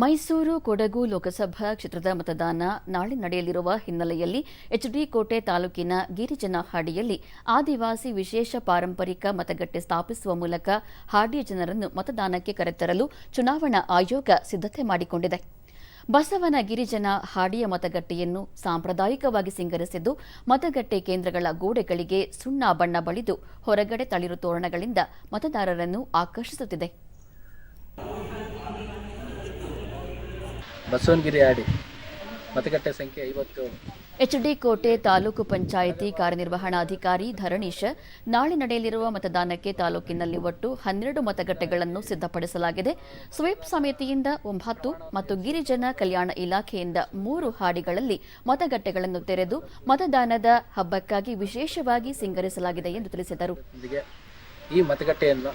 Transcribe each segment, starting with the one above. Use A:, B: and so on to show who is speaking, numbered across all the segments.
A: ಮೈಸೂರು ಕೊಡಗು ಲೋಕಸಭಾ ಕ್ಷೇತ್ರದ ಮತದಾನ ನಾಳೆ ನಡೆಯಲಿರುವ ಹಿನ್ನೆಲೆಯಲ್ಲಿ ಎಚ್ಡಿ ಕೋಟೆ ತಾಲೂಕಿನ ಗಿರಿಜನ ಹಾಡಿಯಲ್ಲಿ ಆದಿವಾಸಿ ವಿಶೇಷ ಪಾರಂಪರಿಕ ಮತಗಟ್ಟೆ ಸ್ಥಾಪಿಸುವ ಮೂಲಕ ಹಾಡಿಯ ಜನರನ್ನು ಮತದಾನಕ್ಕೆ ಕರೆತರಲು ಚುನಾವಣಾ ಆಯೋಗ ಸಿದ್ಧತೆ ಮಾಡಿಕೊಂಡಿದೆ. ಬಸವನ ಗಿರಿಜನ ಹಾಡಿಯ ಮತಗಟ್ಟೆಯನ್ನು ಸಾಂಪ್ರದಾಯಿಕವಾಗಿ ಸಿಂಗರಿಸಿದ್ದು, ಮತಗಟ್ಟೆ ಕೇಂದ್ರಗಳ ಗೋಡೆಗಳಿಗೆ ಸುಣ್ಣ ಬಣ್ಣ ಬಳಿದು ಹೊರಗಡೆ ತಳಿರು ತೋರಣಗಳಿಂದ ಮತದಾರರನ್ನು ಆಕರ್ಷಿಸುತ್ತಿದೆ.
B: ಬಸವನಗಿರಿ ಆಡಿ. ಮತಗಟ್ಟೆ ಸಂಖ್ಯೆ ಐವತ್ತೇಳು
A: ಎಚ್ಡಿ ಕೋಟೆ ತಾಲೂಕು ಪಂಚಾಯಿತಿ ಕಾರ್ಯನಿರ್ವಹಣಾಧಿಕಾರಿ ಧರಣೀಶ್ ನಾಳೆ ನಡೆಯಲಿರುವ ಮತದಾನಕ್ಕೆ ತಾಲೂಕಿನಲ್ಲಿ ಒಟ್ಟು ಹನ್ನೆರಡು ಮತಗಟ್ಟೆಗಳನ್ನು ಸಿದ್ಧಪಡಿಸಲಾಗಿದೆ. ಸ್ವೀಪ್ ಸಮಿತಿಯಿಂದ ಒಂಬತ್ತು ಮತ್ತು ಗಿರಿಜನ ಕಲ್ಯಾಣ ಇಲಾಖೆಯಿಂದ ಮೂರು ಹಾಡಿಗಳಲ್ಲಿ ಮತಗಟ್ಟೆಗಳನ್ನು ತೆರೆದು ಮತದಾನದ ಹಬ್ಬಕ್ಕಾಗಿ ವಿಶೇಷವಾಗಿ ಸಿಂಗರಿಸಲಾಗಿದೆ ಎಂದು ತಿಳಿಸಿದರು.
B: ಈ ಮತಗಟ್ಟೆಯನ್ನು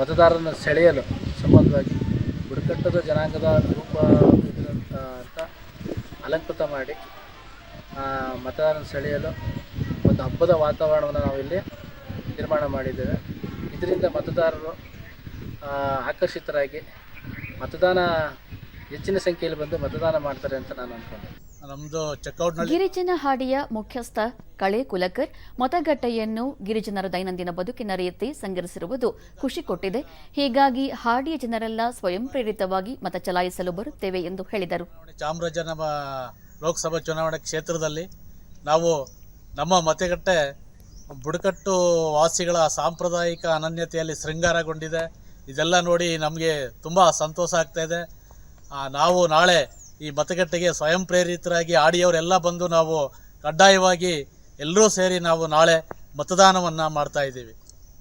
B: ಮತದಾರರನ್ನು ಸೆಳೆಯಲು ಸಂಬಂಧವಾಗಿ ಬುಡಕಟ್ಟದ ಜನಾಂಗದ ರೂಪ ಅಂತ ಅಲಂಕೃತ ಮಾಡಿ ಮತದಾನ ಸೆಳೆಯಲು ಒಂದು ಹಬ್ಬದ ವಾತಾವರಣವನ್ನು ನಾವಿಲ್ಲಿ ನಿರ್ಮಾಣ ಮಾಡಿದ್ದೇವೆ. ಇದರಿಂದ ಮತದಾರರು ಆಕರ್ಷಿತರಾಗಿ ಮತದಾನ ಹೆಚ್ಚಿನ ಸಂಖ್ಯೆಯಲ್ಲಿ ಬಂದು ಮತದಾನ ಮಾಡ್ತಾರೆ ಅಂತ ನಾನು ಅಂದ್ಕೊಂಡೆ
A: ಗಿರಿಜನ ಹಾಡಿಯ ಮುಖ್ಯಸ್ಥ ಕಳೆ ಕುಲಕರ್ ಮತಗಟ್ಟೆಯನ್ನು ಗಿರಿಜನರ ದೈನಂದಿನ ಬದುಕಿನ ರೀತಿ ಸಂಗ್ರಹಿಸಿರುವುದು ಖುಷಿ ಕೊಟ್ಟಿದೆ. ಹೀಗಾಗಿ ಹಾಡಿಯ ಜನರೆಲ್ಲ ಸ್ವಯಂ ಪ್ರೇರಿತವಾಗಿ ಮತ ಚಲಾಯಿಸಲು ಬರುತ್ತೇವೆ ಎಂದು ಹೇಳಿದರು.
C: ಚಾಮರಾಜನಗರ ಲೋಕಸಭಾ ಚುನಾವಣಾ ಕ್ಷೇತ್ರದಲ್ಲಿ ನಾವು ನಮ್ಮ ಮತಗಟ್ಟೆ ಬುಡಕಟ್ಟು ವಾಸಿಗಳ ಸಾಂಪ್ರದಾಯಿಕ ಅನನ್ಯತೆಯಲ್ಲಿ ಶೃಂಗಾರಗೊಂಡಿದೆ. ಇದೆಲ್ಲ ನೋಡಿ ನಮಗೆ ತುಂಬ ಸಂತೋಷ ಆಗ್ತಾ ಇದೆ. ನಾವು ನಾಳೆ ಈ ಮತಗಟ್ಟೆಗೆ ಸ್ವಯಂ ಪ್ರೇರಿತರಾಗಿ ಆಡಿಯವರೆಲ್ಲ ಬಂದು ನಾವು ಕಡ್ಡಾಯವಾಗಿ ಎಲ್ಲರೂ ಸೇರಿ ನಾವು ನಾಳೆ ಮತದಾನವನ್ನು ಮಾಡ್ತಾ ಇದ್ದೀವಿ.